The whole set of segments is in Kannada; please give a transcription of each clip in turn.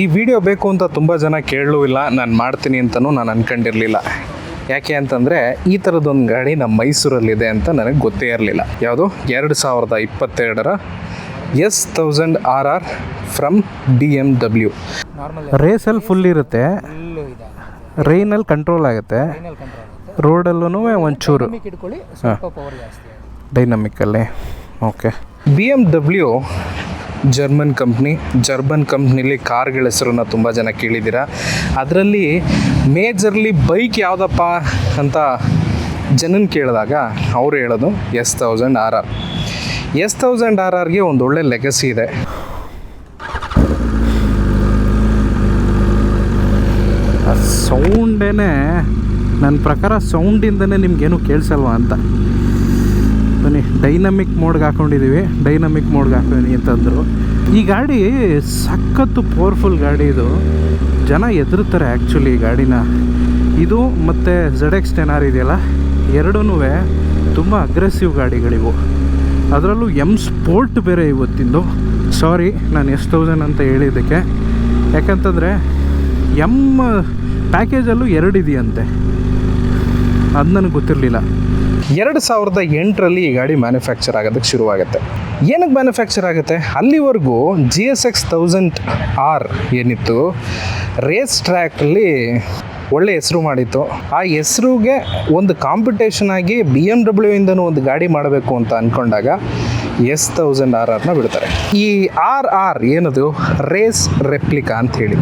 ಈ ವಿಡಿಯೋ ಬೇಕು ಅಂತ ತುಂಬ ಜನ ಕೇಳಲೂ ಇಲ್ಲ ನಾನು ಮಾಡ್ತೀನಿ ಅಂತಲೂ ನಾನು ಅನ್ಕೊಂಡಿರಲಿಲ್ಲ. ಯಾಕೆ ಅಂತಂದರೆ ಈ ಥರದೊಂದು ಗಾಡಿ ನಮ್ಮ ಮೈಸೂರಲ್ಲಿದೆ ಅಂತ ನನಗೆ ಗೊತ್ತೇ ಇರಲಿಲ್ಲ. ಯಾವುದು? ಎರಡು ಸಾವಿರದ ಇಪ್ಪತ್ತೆರಡರ S thousand R R from B M W. ರೇಸಲ್ಲಿ full ಇರುತ್ತೆ. ರೈನಲ್ಲಿ ಕಂಟ್ರೋಲ್ ಆಗುತ್ತೆ. ರೋಡಲ್ಲೂ ಒಂಚೂರು. ಹಾಂ. ಡೈನಮಿಕ್ಕಲ್ಲಿ okay B M W German company, German ಕಂಪ್ನಿಲಿ ಕಾರ್ಗಳ ಹೆಸರನ್ನ ತುಂಬ ಜನ ಕೇಳಿದ್ದೀರಾ. ಅದರಲ್ಲಿ ಮೇಜರ್ಲಿ ಬೈಕ್ ಯಾವುದಪ್ಪ ಅಂತ ಜನನ ಕೇಳಿದಾಗ ಅವ್ರು ಹೇಳೋದು S thousand R R. S thousand R ಆರ್ಗೆ ಒಂದು ಒಳ್ಳೆ ಲೆಗಸಿ ಇದೆ. ಸೌಂಡೇನೆ ನನ್ನ ಪ್ರಕಾರ ಸೌಂಡಿಂದನೇ ನಿಮ್ಗೇನು ಕೇಳಿಸಲ್ವಾ ಅಂತ. ಬನ್ನಿ. ಡೈನಮಿಕ್ ಮೋಡ್ಗೆ ಹಾಕೊಂಡಿದ್ದೀವಿ ಡೈನಮಿಕ್ ಮೋಡ್ಗೆ ಹಾಕ್ತೀನಿ ಅಂತಂದರು ಈ ಗಾಡಿ ಸಖತ್ತು ಪವರ್ಫುಲ್ ಗಾಡಿ ಇದು. ಜನ ಎದುರುತ್ತಾರೆ ಆ್ಯಕ್ಚುಲಿ ಈ ಗಾಡಿನ. ಇದು ಮತ್ತು ಝಡ್ ಎಕ್ಸ್ ಟೆನ್ ಆರ್ ಇದೆಯಲ್ಲ? ಎರಡೂ ತುಂಬ ಅಗ್ರೆಸಿವ್ ಗಾಡಿಗಳಿವು. ಅದರಲ್ಲೂ ಎಂ ಸ್ಪೋರ್ಟ್ ಬೇರೆ ಇವತ್ತಿಂದು ಸಾರಿ ನಾನು ಎಷ್ಟು ತೌಸಂಡ್ ಅಂತ ಹೇಳಿದ್ದಕ್ಕೆ. ಯಾಕಂತಂದರೆ ಎಂ ಪ್ಯಾಕೇಜಲ್ಲೂ ಎರಡಿದೆಯಂತೆ ಅದು ನನಗೆ ಗೊತ್ತಿರಲಿಲ್ಲ. ಎರಡು ಸಾವಿರದ ಎಂಟರಲ್ಲಿ ಈ ಗಾಡಿ ಮ್ಯಾನುಫ್ಯಾಕ್ಚರ್ ಆಗೋದಕ್ಕೆ ಶುರುವಾಗುತ್ತೆ. ಏನಕ್ಕೆ ಮ್ಯಾನುಫ್ಯಾಕ್ಚರ್ ಆಗುತ್ತೆ? ಅಲ್ಲಿವರೆಗೂ G S X thousand R ಏನಿತ್ತು ರೇಸ್ ಟ್ರ್ಯಾಕಲ್ಲಿ ಒಳ್ಳೆ ಹೆಸರು ಮಾಡಿತ್ತು. ಆ ಹೆಸರುಗೆ ಒಂದು ಕಾಂಪಿಟೇಷನ್ ಆಗಿ ಬಿ ಎಂ ಡಬ್ಲ್ಯೂ ಇಂದನೂ ಒಂದು ಗಾಡಿ ಮಾಡಬೇಕು ಅಂತ ಅಂದ್ಕೊಂಡಾಗ ಎಸ್ ತೌಸಂಡ್ ಆರ್ ಆರ್ನ ಬಿಡ್ತಾರೆ. ಈ ಆರ್ ಆರ್ ಏನದು? ರೇಸ್ ರೆಪ್ಲಿಕಾ ಅಂತ ಹೇಳಿ.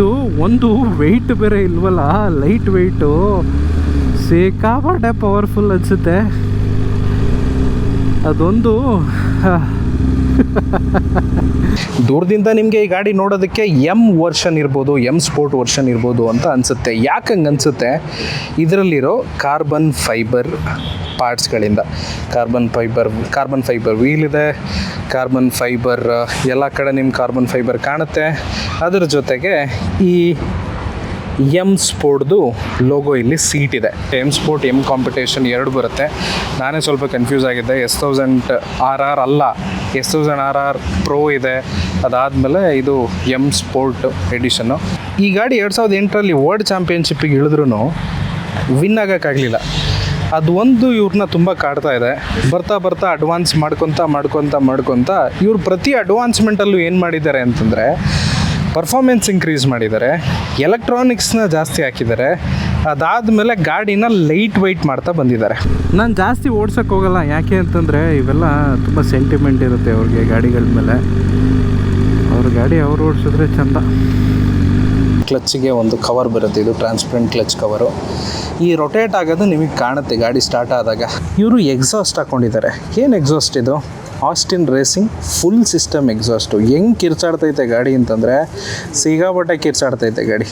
ಇದು ಒಂದು ವೆಯ್ಟ್ ಬೇರೆ ಇಲ್ವಲ್ಲ? ಲೈಟ್ ವೆಯ್ಟು ಸಿಕ್ಕಾಪಟ್ಟೆ ಪವರ್ಫುಲ್ ಅನಿಸುತ್ತೆ. ಅದೊಂದು ದೂರದಿಂದ ನಿಮಗೆ ಈ ಗಾಡಿ ನೋಡೋದಕ್ಕೆ ಎಂ ವರ್ಷನ್ ಇರ್ಬೋದು ಎಂ ಸ್ಪೋರ್ಟ್ ವರ್ಷನ್ ಇರ್ಬೋದು ಅಂತ ಅನಿಸುತ್ತೆ. ಯಾಕಂಗೆ ಅನಿಸುತ್ತೆ? ಇದರಲ್ಲಿರೋ carbon fibre ಪಾರ್ಟ್ಸ್ಗಳಿಂದ. Carbon fibre carbon fibre wheel ಇದೆ. ಕಾರ್ಬನ್ ಫೈಬರ್ ಎಲ್ಲ ಕಡೆ ನಿಮ್ಮ ಕಾರ್ಬನ್ ಫೈಬರ್ ಕಾಣುತ್ತೆ. ಅದರ ಜೊತೆಗೆ ಈ ಎಂ ಸ್ಪೋರ್ಟ್ದು ಲೋಗೋ ಇಲ್ಲಿ ಸೀಟ್ ಇದೆ. ಎಂ ಸ್ಪೋರ್ಟ್ ಎಂ ಕಾಂಪಿಟೇಷನ್ ಎರಡು ಬರುತ್ತೆ. ನಾನೇ ಸ್ವಲ್ಪ ಕನ್ಫ್ಯೂಸ್ ಆಗಿದ್ದೆ. ಎಸ್ ತೌಸಂಡ್ ಆರ್ ಆರ್ ಅಲ್ಲ. S thousand R R pro ಇದೆ. ಅದಾದಮೇಲೆ ಇದು ಎಂ ಸ್ಪೋರ್ಟ್ ಎಡಿಷನ್ನು ಈ ಗಾಡಿ ಎರಡು ಸಾವಿರದ ಎಂಟರಲ್ಲಿ ವರ್ಲ್ಡ್ ಚಾಂಪಿಯನ್ಶಿಪ್ಪಿಗೆ ಇಳಿದ್ರೂ ವಿನ್ ಆಗೋಕ್ಕಾಗಲಿಲ್ಲ. ಅದು ಒಂದು ಇವ್ರನ್ನ ತುಂಬ ಕಾಡ್ತಾ ಇದೆ. ಬರ್ತಾ ಬರ್ತಾ ಅಡ್ವಾನ್ಸ್ ಮಾಡ್ಕೊತ ಮಾಡ್ಕೊತ ಮಾಡ್ಕೊತ ಇವ್ರು ಪ್ರತಿ ಅಡ್ವಾನ್ಸ್ಮೆಂಟಲ್ಲೂ ಏನು ಮಾಡಿದ್ದಾರೆ ಅಂತಂದರೆ ಪರ್ಫಾರ್ಮೆನ್ಸ್ ಇನ್ಕ್ರೀಸ್ ಮಾಡಿದ್ದಾರೆ. ಎಲೆಕ್ಟ್ರಾನಿಕ್ಸ್ನ ಜಾಸ್ತಿ ಹಾಕಿದ್ದಾರೆ. ಅದಾದಮೇಲೆ ಗಾಡಿನ ಲೈಟ್ ವೆಯ್ಟ್ ಮಾಡ್ತಾ ಬಂದಿದ್ದಾರೆ. ನಾನು ಜಾಸ್ತಿ ಓಡ್ಸೋಕ್ಕೆ ಹೋಗಲ್ಲ. ಯಾಕೆ ಅಂತಂದರೆ ಇವೆಲ್ಲ ತುಂಬ ಸೆಂಟಿಮೆಂಟ್ ಇರುತ್ತೆ ಅವ್ರಿಗೆ ಗಾಡಿಗಳ ಮೇಲೆ. ಅವ್ರ ಗಾಡಿ ಅವ್ರು ಓಡಿಸಿದ್ರೆ ಚಂದ. ಕ್ಲಚ್ಗೆ ಒಂದು ಕವರ್ ಬರುತ್ತೆ. ಇದು ಟ್ರಾನ್ಸ್ಪರೆಂಟ್ ಕ್ಲಚ್ ಕವರು ಈ ರೊಟೇಟ್ ಆಗೋದು ನಿಮಗೆ ಕಾಣುತ್ತೆ. ಗಾಡಿ ಸ್ಟಾರ್ಟ್ ಆದಾಗ. ಇವರು ಎಕ್ಸಾಸ್ಟ್ ಹಾಕ್ಕೊಂಡಿದ್ದಾರೆ ಏನು ಎಕ್ಸಾಸ್ಟ್ ಇದು? Austin racing full system exhaust ಹೆಂಗೆ ಕಿರ್ಚಾಡ್ತೈತೆ ಗಾಡಿ ಅಂತಂದರೆ ಸಿಗಾಬಟ್ಟೆ ಕಿರ್ಚಾಡ್ತೈತೆ ಗಾಡಿ.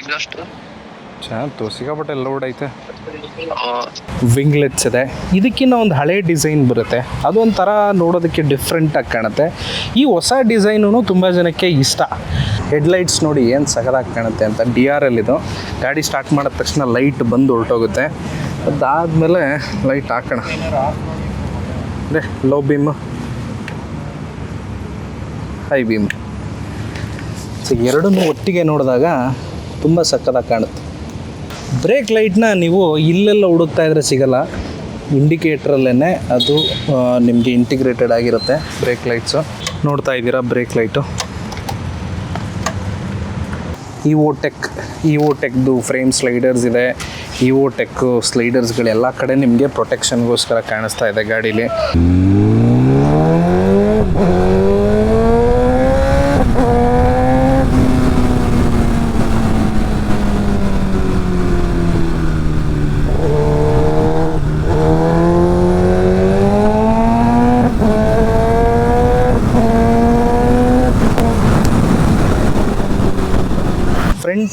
ಎಕ್ಸಾಸ್ಟ್ ಸಿಗಾಬಟ್ಟೆ ಲೋಡ್ ಐತೆ. ವಿಂಗ್ಲೆಟ್ಸ್ ಇದೆ. ಇದಕ್ಕಿನ್ನ ಒಂದು ಹಳೆ ಡಿಸೈನ್ ಬರುತ್ತೆ. ಅದೊಂಥರ ನೋಡೋದಕ್ಕೆ ಡಿಫ್ರೆಂಟಾಗಿ ಕಾಣುತ್ತೆ. ಈ ಹೊಸ ಡಿಸೈನು ತುಂಬ ಜನಕ್ಕೆ ಇಷ್ಟ. ಹೆಡ್ಲೈಟ್ಸ್ ನೋಡಿ ಏನು ಸಗದಾಗಿ ಕಾಣುತ್ತೆ ಅಂತ. ಡಿ ಆರ್ ಎಲ್ ಇದು. ಗಾಡಿ ಸ್ಟಾರ್ಟ್ ಮಾಡಿದ ತಕ್ಷಣ ಲೈಟ್ ಬಂದು ಹೊರಟೋಗುತ್ತೆ. ಅದಾದಮೇಲೆ ಲೈಟ್ ಹಾಕೋಣ. ಅದೇ low beam high beam so ಎರಡನ್ನೂ ಒಟ್ಟಿಗೆ ನೋಡಿದಾಗ ತುಂಬ ಸಕ್ಕದಾಗಿ ಕಾಣುತ್ತೆ. ಬ್ರೇಕ್ ಲೈಟ್ನ ನೀವು ಇಲ್ಲೆಲ್ಲ ಹುಡುಕ್ತಾ ಇದ್ರೆ ಸಿಗಲ್ಲ. ಇಂಡಿಕೇಟ್ರಲ್ಲೇ ಅದು ನಿಮಗೆ ಇಂಟಿಗ್ರೇಟೆಡ್ ಆಗಿರುತ್ತೆ ಬ್ರೇಕ್ ಲೈಟ್ಸು. ನೋಡ್ತಾ ಇದ್ದೀರಾ ಬ್ರೇಕ್ ಲೈಟು? ಇವೋ ಟೆಕ್ ಇವೋ ಟೆಕ್ದು ಫ್ರೇಮ್ ಸ್ಲೈಡರ್ಸ್ ಇದೆ. ಇವೋ ಟೆಕ್ ಸ್ಲೈಡರ್ಸ್ಗಳೆಲ್ಲ ಕಡೆ ನಿಮಗೆ ಪ್ರೊಟೆಕ್ಷನ್ಗೋಸ್ಕರ ಕಾಣಿಸ್ತಾ ಇದೆ ಗಾಡೀಲಿ.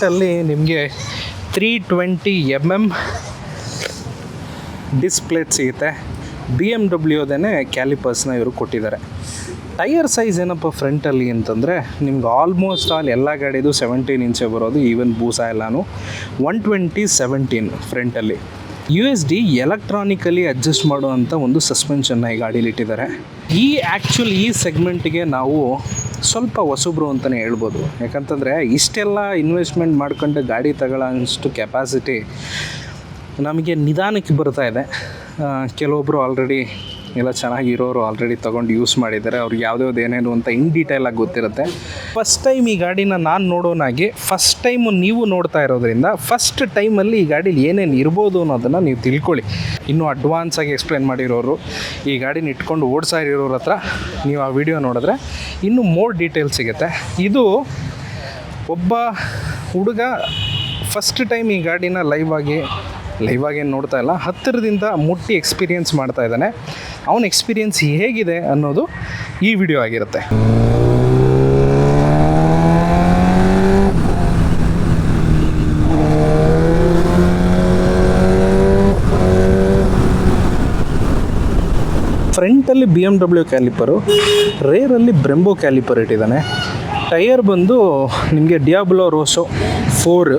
ಫ್ರಂಟಲ್ಲಿ ನಿಮಗೆ three twenty M M disc plate ಸಿಗುತ್ತೆ. ಬಿ ಎಂ ಡಬ್ಲ್ಯೂದೇ ಕ್ಯಾಲಿಪರ್ಸ್ನ ಇವರು ಕೊಟ್ಟಿದ್ದಾರೆ. ಟೈಯರ್ ಸೈಜ್ ಏನಪ್ಪ ಫ್ರಂಟಲ್ಲಿ ಅಂತಂದರೆ ನಿಮ್ಗೆ ಆಲ್ಮೋಸ್ಟ್ ಆಲ್ ಎಲ್ಲ ಗಾಡಿದು ಸೆವೆಂಟೀನ್ ಇಂಚೆ ಬರೋದು ಈವನ್ ಬೂಸ ಎಲ್ಲನೂ. One twenty seventeen ಫ್ರಂಟಲ್ಲಿ U S D electronically adjust ಮಾಡುವಂಥ ಒಂದು ಸಸ್ಪೆನ್ಷನ್ನ ಈ ಗಾಡೀಲಿ ಇಟ್ಟಿದ್ದಾರೆ. ಈ ಆ್ಯಕ್ಚುಲ್ ಈ ಸೆಗ್ಮೆಂಟ್ಗೆ ನಾವು ಸ್ವಲ್ಪ ಹೊಸಬ್ರು ಅಂತಲೇ ಹೇಳ್ಬೋದು. ಯಾಕಂತಂದರೆ ಇಷ್ಟೆಲ್ಲ ಇನ್ವೆಸ್ಟ್ಮೆಂಟ್ ಮಾಡ್ಕೊಂಡು ಗಾಡಿ ತಗೊಳ್ಳೋ ಅಷ್ಟು ಕೆಪಾಸಿಟಿ ನಮಗೆ ನಿಧಾನಕ್ಕೆ ಬರ್ತಾ ಇದೆ. ಕೆಲವೊಬ್ಬರು ಆಲ್ರೆಡಿ ಎಲ್ಲ ಚೆನ್ನಾಗಿರೋರು ಆಲ್ರೆಡಿ ತೊಗೊಂಡು ಯೂಸ್ ಮಾಡಿದ್ದಾರೆ. ಅವ್ರಿಗೆ ಯಾವ್ದ್ಯಾವ್ದು ಏನೇನು ಅಂತ ಇನ್ ಡೀಟೇಲಾಗಿ ಗೊತ್ತಿರುತ್ತೆ. ಫಸ್ಟ್ ಟೈಮ್ ಈ ಗಾಡಿನ ನಾನು ನೋಡೋನಾಗಿ ಫಸ್ಟ್ ಟೈಮು ನೀವು ನೋಡ್ತಾ ಇರೋದ್ರಿಂದ ಫಸ್ಟ್ ಟೈಮಲ್ಲಿ ಈ ಗಾಡೀಲಿ ಏನೇನು ಇರ್ಬೋದು ಅನ್ನೋದನ್ನು ನೀವು ತಿಳ್ಕೊಳ್ಳಿ. ಇನ್ನೂ ಅಡ್ವಾನ್ಸ್ ಆಗಿ ಎಕ್ಸ್ಪ್ಲೇನ್ ಮಾಡಿರೋರು, ಈ ಗಾಡಿನ ಇಟ್ಕೊಂಡು ಓಡಿಸ್ತಾ ಇರೋರ ಹತ್ರ ನೀವು ಆ ವಿಡಿಯೋ ನೋಡಿದ್ರೆ ಇನ್ನೂ ಮೋರ್ ಡೀಟೇಲ್ ಸಿಗುತ್ತೆ. ಇದು ಒಬ್ಬ ಹುಡುಗ ಫಸ್ಟ್ ಟೈಮ್ ಈ ಗಾಡಿನ ಲೈವ್ ಆಗಿ ಲೈವ್ ಆಗಿ ಏನು ನೋಡ್ತಾ ಇಲ್ಲ, ಹತ್ತಿರದಿಂದ ಮುಟ್ಟಿ ಎಕ್ಸ್ಪೀರಿಯೆನ್ಸ್ ಮಾಡ್ತಾ ಇದ್ದಾನೆ. ಅವನ ಎಕ್ಸ್ಪೀರಿಯೆನ್ಸ್ ಹೇಗಿದೆ ಅನ್ನೋದು ಈ ವಿಡಿಯೋ ಆಗಿರುತ್ತೆ. ಫ್ರಂಟಲ್ಲಿ ಬಿ ಎಂ ಡಬ್ಲ್ಯೂ ಕ್ಯಾಲಿಪರು ರೇರಲ್ಲಿ ಬ್ರೆಂಬೋ ಕ್ಯಾಲಿಪರ್ ಇಟ್ಟಿದ್ದಾನೆ. ಟೈರ್ ಬಂದು ನಿಮಗೆ Diablo Rosso four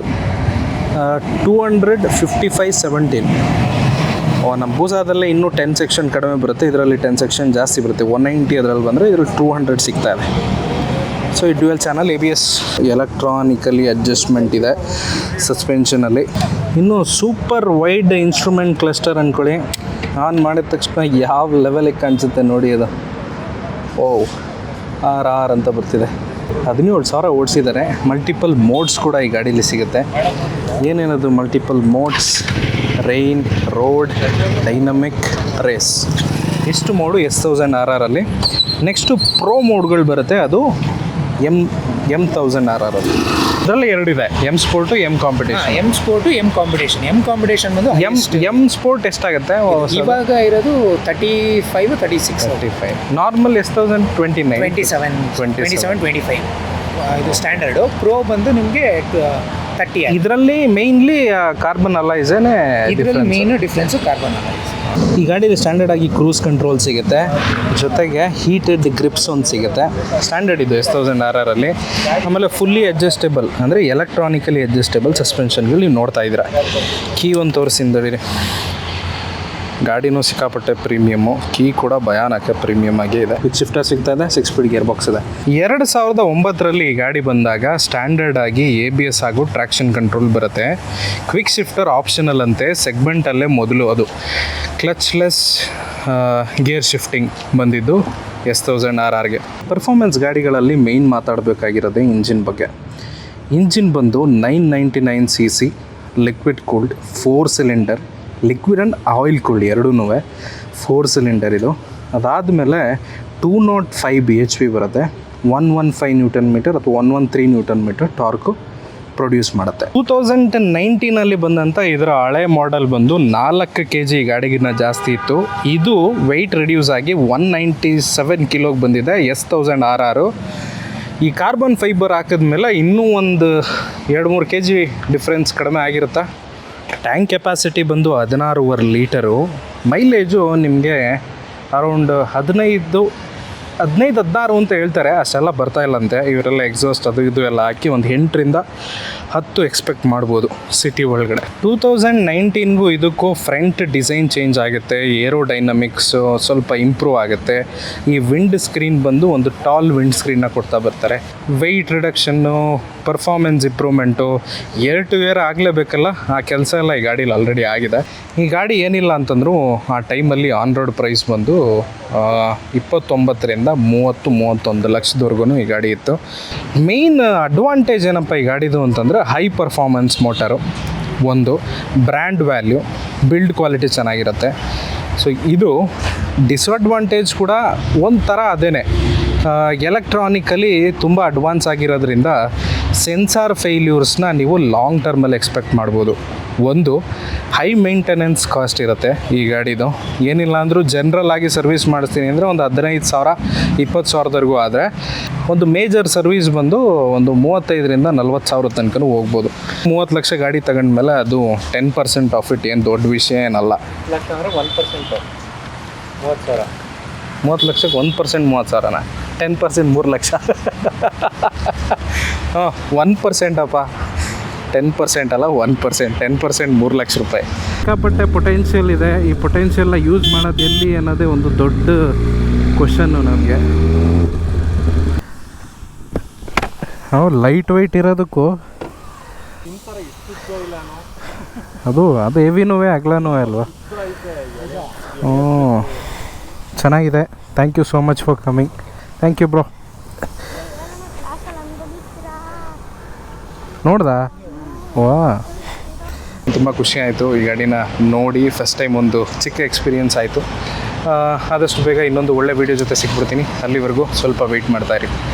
two hundred fifty five seventeen ನಮ್ಮ ಬೂಸಾದಲ್ಲೇ ಇನ್ನೂ ಟೆನ್ ಸೆಕ್ಷನ್ ಕಡಿಮೆ ಬರುತ್ತೆ. ಇದರಲ್ಲಿ ಟೆನ್ ಸೆಕ್ಷನ್ ಜಾಸ್ತಿ ಬರುತ್ತೆ. ಒನ್ ನೈಂಟಿ ಅದರಲ್ಲಿ ಬಂದರೆ ಇದರಲ್ಲಿ ಟೂ ಹಂಡ್ರೆಡ್ ಇದೆ. ಸೊ ಈ dual channel A B S electronically adjustment ಇದೆ ಸಸ್ಪೆನ್ಷನಲ್ಲಿ ಇನ್ನು ಸೂಪರ್ ವೈಡ್ ಇನ್ಸ್ಟ್ರೂಮೆಂಟ್ ಕ್ಲಸ್ಟರ್ ಅಂದ್ಕೊಳ್ಳಿ ಆನ್ ಮಾಡಿದ ತಕ್ಷಣ ಯಾವ ಲೆವೆಲಿಗೆ ಕಾಣಿಸುತ್ತೆ ನೋಡಿ ಅದು. ಓ ಆರ್ ಆರ್ ಅಂತ ಬರ್ತಿದೆ. ಹದಿನೇಳು ಸಾವಿರ ಓಡಿಸಿದ್ದಾರೆ. ಮಲ್ಟಿಪಲ್ ಮೋಡ್ಸ್ ಕೂಡ ಈ ಗಾಡೀಲಿ ಸಿಗುತ್ತೆ. ಏನೇನದು multiple modes rain road dynamic race ಇಷ್ಟು ಮೋಡು ಎಸ್ ತೌಸಂಡ್ ಆರ್ ಆರಲ್ಲಿ ನೆಕ್ಸ್ಟು ಪ್ರೋ ಮೋಡ್ಗಳು ಬರುತ್ತೆ ಅದು M M thousand R R ಅಲ್ಲಿ. ಇದರಲ್ಲಿ ಎರಡಿದೆ M sport M competition M sport M competition M competition ಬಂದು ಎಂ ಎಂ ಸ್ಪೋರ್ಟ್ ಎಷ್ಟಾಗುತ್ತೆ? ಇವಾಗ ಇರೋದು thirty five thirty six thirty five normal S thousand twenty nine twenty seven 27. Twenty seven twenty five ಇದು ಸ್ಟ್ಯಾಂಡರ್ಡು ಪ್ರೋ ಬಂದು ನಿಮಗೆ ತರ್ಟಿ ಇದರಲ್ಲಿ ಮೇಯ್ನ್ಲಿ ಕಾರ್ಬನ್ ಅಲೈಸೇನೆ ಇದರಲ್ಲಿ ಮೇನ್ ಡಿಫ್ರೆನ್ಸ್ ಕಾರ್ಬನ್ ಈ ಗಾಡಿಯಲ್ಲಿ ಸ್ಟ್ಯಾಂಡರ್ಡ್ ಆಗಿ ಕ್ರೂಸ್ ಕಂಟ್ರೋಲ್ ಸಿಗುತ್ತೆ. ಜೊತೆಗೆ ಹೀಟೆಡ್ ಗ್ರಿಪ್ಸ್ ಒಂದು ಸಿಗುತ್ತೆ. ಸ್ಟ್ಯಾಂಡರ್ಡ್ ಇದು ಎಸ್ ತೌಸಂಡ್ ಆರ್ ಆರಲ್ಲಿ ಆಮೇಲೆ ಫುಲ್ಲಿ ಅಡ್ಜಸ್ಟೇಬಲ್ ಅಂದರೆ ಎಲೆಕ್ಟ್ರಾನಿಕಲಿ ಅಡ್ಜಸ್ಟೇಬಲ್ ಸಸ್ಪೆನ್ಷನ್ಗಳು ನೀವು ನೋಡ್ತಾ ಇದ್ದೀರಾ. ಕೀ ಒಂದು ತೋರಿಸಿಂದಡಿ ಗಾಡಿನೂ ಸಿಕ್ಕಾಪಟ್ಟೆ ಪ್ರೀಮಿಯಮ್ಮು. ಕೀ ಕೂಡ ಭಯಾನಕ ಪ್ರೀಮಿಯಮ್ ಆಗಿ ಇದೆ. ವಿತ್ ಶಿಫ್ಟರ್ ಸಿಗ್ತಾ ಇದೆ ಸಿಕ್ಸ್ ಸ್ಪೀಡ್ ಗೇರ್ ಬಾಕ್ಸ್ ಇದೆ. ಎರಡು ಸಾವಿರದ ಒಂಬತ್ತರಲ್ಲಿ ಈ ಗಾಡಿ ಬಂದಾಗ ಸ್ಟ್ಯಾಂಡರ್ಡ್ ಆಗಿ ಎ ಬಿ ಎಸ್ ಹಾಗೂ ಟ್ರಾಕ್ಷನ್ ಕಂಟ್ರೋಲ್ ಬರುತ್ತೆ. ಕ್ವಿಕ್ ಶಿಫ್ಟರ್ ಆಪ್ಷನಲ್ ಅಂತೆ ಸೆಗ್ಮೆಂಟಲ್ಲೇ ಮೊದಲು ಅದು. ಕ್ಲಚ್ಲೆಸ್ ಗೇರ್ ಶಿಫ್ಟಿಂಗ್ ಬಂದಿದ್ದು ಎಸ್ ತೌಸಂಡ್ ಆರ್ ಆರ್ಗೆ ಪರ್ಫಾರ್ಮೆನ್ಸ್ ಗಾಡಿಗಳಲ್ಲಿ ಮೇಯ್ನ್ ಮಾತಾಡಬೇಕಾಗಿರೋದೇ ಇಂಜಿನ್ ಬಗ್ಗೆ. ಇಂಜಿನ್ ಬಂದು nine ninety nine C C liquid cooled four cylinder liquid and oil cooled ಎರಡೂ ಫೋರ್ ಸಿಲಿಂಡರ್ ಇದು. ಅದಾದಮೇಲೆ two naught five B H P ಬರುತ್ತೆ. One one five newton metre ಅಥವಾ one one three newton metre torque produce ಮಾಡುತ್ತೆ. ಟೂ ತೌಸಂಡ್ ನೈನ್ಟೀನಲ್ಲಿ ಬಂದಂಥ ಇದರ ಹಳೆ ಮಾಡೆಲ್ ಬಂದು ನಾಲ್ಕು ಕೆ ಜಿ ಗಾಡಿಗಿನ್ನ ಜಾಸ್ತಿ ಇತ್ತು. ಇದು ವೆಯ್ಟ್ ರಿಡ್ಯೂಸ್ ಆಗಿ ಒನ್ ನೈಂಟಿ ಸೆವೆನ್ ಕಿಲೋಗೆ ಬಂದಿದೆ ಎಸ್ ತೌಸಂಡ್ ಆರ್ ಆರು ಈ ಕಾರ್ಬನ್ ಫೈಬರ್ ಹಾಕಿದ್ಮೇಲೆ ಇನ್ನೂ ಒಂದು ಎರಡು ಮೂರು ಕೆ ಜಿ ಡಿಫ್ರೆನ್ಸ್ ಕಡಿಮೆ ಆಗಿರುತ್ತಾ? ಟ್ಯಾಂಕ್ ಕೆಪಾಸಿಟಿ ಬಂದು ಹದಿನಾರೂವರೆ ಲೀಟರು. ಮೈಲೇಜು ನಿಮಗೆ ಅರೌಂಡ್ ಹದಿನೈದು ಹದಿನೈದು, ಹದಿನಾರು ಅಂತ ಹೇಳ್ತಾರೆ. ಅಷ್ಟೆಲ್ಲ ಬರ್ತಾ ಇಲ್ಲಂತೆ. ಇವರೆಲ್ಲ ಎಕ್ಸಾಸ್ಟ್ ಅದು ಇದು ಎಲ್ಲ ಹಾಕಿ ಒಂದು ಎಂಟರಿಂದ ಹತ್ತು ಎಕ್ಸ್ಪೆಕ್ಟ್ ಮಾಡ್ಬೋದು ಸಿಟಿ ಒಳಗಡೆ. ಟೂ ತೌಸಂಡ್ ನೈನ್ಟೀನ್ಗೂ ಇದಕ್ಕೂ ಫ್ರಂಟ್ ಡಿಸೈನ್ ಚೇಂಜ್ ಆಗುತ್ತೆ. ಏರೋ ಡೈನಮಿಕ್ಸು ಸ್ವಲ್ಪ ಇಂಪ್ರೂವ್ ಆಗುತ್ತೆ. ಈ ವಿಂಡ್ ಸ್ಕ್ರೀನ್ ಬಂದು ಒಂದು ಟಾಲ್ ವಿಂಡ್ ಸ್ಕ್ರೀನ್ನ ಕೊಡ್ತಾ ಬರ್ತಾರೆ. Weight reduction performance improvement air to air ಆಗಲೇಬೇಕಲ್ಲ? ಆ ಕೆಲಸ ಎಲ್ಲ ಈ ಗಾಡೀಲಿ ಆಲ್ರೆಡಿ ಆಗಿದೆ. ಈ ಗಾಡಿ ಏನಿಲ್ಲ ಅಂತಂದರೂ, ಆ ಟೈಮಲ್ಲಿ ಆನ್ ರೋಡ್ ಪ್ರೈಸ್ ಬಂದು ಇಪ್ಪತ್ತೊಂಬತ್ತರಿಂದ ಮೂವತ್ತು, ಮೂವತ್ತೊಂದು ಲಕ್ಷದವರೆಗೂ ಈ ಗಾಡಿ ಇತ್ತು. ಮೇಯ್ನ್ ಅಡ್ವಾಂಟೇಜ್ ಏನಪ್ಪ ಈ ಗಾಡಿದು ಅಂತಂದರೆ ಹೈ ಪರ್ಫಾರ್ಮೆನ್ಸ್ ಮೋಟರು ಒಂದು ಬ್ರ್ಯಾಂಡ್ ವ್ಯಾಲ್ಯೂ ಬಿಲ್ಡ್ ಕ್ವಾಲಿಟಿ ಚೆನ್ನಾಗಿರುತ್ತೆ. ಸೊ ಇದು ಡಿಸ್ಅಡ್ವಾಂಟೇಜ್ ಕೂಡ ಒಂಥರ ಅದೇನೆ. ಎಲೆಕ್ಟ್ರಾನಿಕಲಿ ತುಂಬ ಅಡ್ವಾನ್ಸ್ ಆಗಿರೋದ್ರಿಂದ ಸೆನ್ಸಾರ್ ಫೇಲ್ಯೂರ್ಸ್ನ ನೀವು ಲಾಂಗ್ ಟರ್ಮಲ್ಲಿ ಎಕ್ಸ್ಪೆಕ್ಟ್ ಮಾಡ್ಬೋದು. ಒಂದು ಹೈ ಮೇಂಟೆನೆನ್ಸ್ ಕಾಸ್ಟ್ ಇರುತ್ತೆ ಈ ಗಾಡಿದು. ಏನಿಲ್ಲ ಅಂದರೂ ಜನರಲ್ ಆಗಿ ಸರ್ವಿಸ್ ಮಾಡಿಸ್ತೀನಿ ಅಂದರೆ ಒಂದು ಹದಿನೈದು ಸಾವಿರ ಇಪ್ಪತ್ತು ಸಾವಿರದವರೆಗೂ ಆದರೆ ಒಂದು ಮೇಜರ್ ಸರ್ವಿಸ್ ಬಂದು ಒಂದು ಮೂವತ್ತೈದರಿಂದ ನಲ್ವತ್ತು ಸಾವಿರ ತನಕನೂ ಹೋಗ್ಬೋದು. ಮೂವತ್ತು ಲಕ್ಷ ಗಾಡಿ ತಗೊಂಡ್ಮೇಲೆ ಅದು ಟೆನ್ ಪರ್ಸೆಂಟ್ ಆಫಿಟ್ ಏನು ದೊಡ್ಡ ವಿಷಯ ಏನಲ್ಲ. ಮೂವತ್ತು ಸಾವಿರ. ಮೂವತ್ತು ಲಕ್ಷಕ್ಕೆ ಒಂದು ಪರ್ಸೆಂಟ್ ಮೂವತ್ತು ಸಾವಿರನ? ಟೆನ್ ಪರ್ಸೆಂಟ್ ಮೂರು ಲಕ್ಷ. ಹಾಂ ಒನ್ ಪರ್ಸೆಂಟಪ್ಪ ಟೆನ್ ಪರ್ಸೆಂಟ್ ಅಲ್ಲ ಒನ್ ಪರ್ಸೆಂಟ್ ಟೆನ್ ಪರ್ಸೆಂಟ್ ಮೂರು ಲಕ್ಷ ರೂಪಾಯಿ ಸಿಕ್ಕಾಪಟ್ಟೆ ಪೊಟೆನ್ಷಿಯಲ್ ಇದೆ ಈ ಪೊಟೆನ್ಷಿಯಲ್ನ ಯೂಸ್ ಮಾಡೋದು ಎಲ್ಲಿ ಅನ್ನೋದೇ ಒಂದು ದೊಡ್ಡ ಕ್ವಶನ್ನು ನಮಗೆ ನಾವು ಲೈಟ್ ವೈಟ್ ಇರೋದಕ್ಕೂ ಅದು ಅದು ಹೆವಿನೂ ಅಗ್ಲನೂ ಅಲ್ವಾ ಹ್ಞೂ ಚೆನ್ನಾಗಿದೆ thank you so much for coming thank you bro ನೋಡ್ದಾ? ವಾ. ತುಂಬ ಖುಷಿ ಆಯಿತು. ಈ ಗಾಡಿನ ನೋಡಿ ಫಸ್ಟ್ ಟೈಮ್ ಒಂದು ಚಿಕ್ಕ ಎಕ್ಸ್ಪೀರಿಯನ್ಸ್ ಆಯಿತು. ಆದಷ್ಟು ಬೇಗ ಇನ್ನೊಂದು ಒಳ್ಳೆ ವೀಡಿಯೋ ಜೊತೆ ಸಿಕ್ಬಿಡ್ತೀನಿ ಅಲ್ಲಿವರೆಗೂ ಸ್ವಲ್ಪ ವೆಯ್ಟ್ ಮಾಡ್ತಾ ಇರಿ.